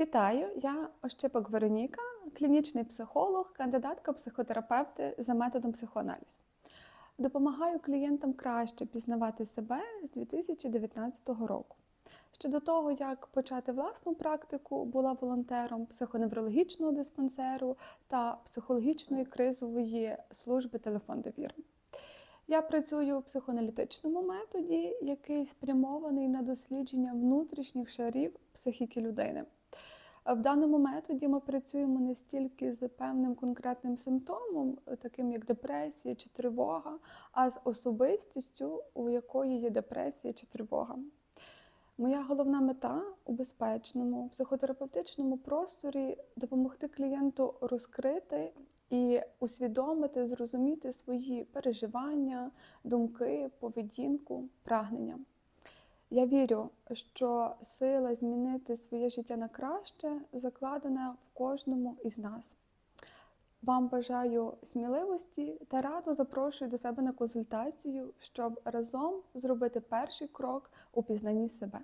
Вітаю, я Ощепок Вероніка, клінічний психолог, кандидатка психотерапевти за методом психоаналіз. Допомагаю клієнтам краще пізнавати себе з 2019 року. Ще до того, як почати власну практику, була волонтером психоневрологічного диспансеру та психологічної кризової служби телефон довіри. Я працюю у психоаналітичному методі, який спрямований на дослідження внутрішніх шарів психіки людини. В даному методі ми працюємо не стільки з певним конкретним симптомом, таким як депресія чи тривога, а з особистістю, у якої є депресія чи тривога. Моя головна мета у безпечному психотерапевтичному просторі допомогти клієнту розкрити і усвідомити, зрозуміти свої переживання, думки, поведінку, прагнення. Я вірю, що сила змінити своє життя на краще закладена в кожному із нас. Вам бажаю сміливості та радо запрошую до себе на консультацію, щоб разом зробити перший крок у пізнанні себе.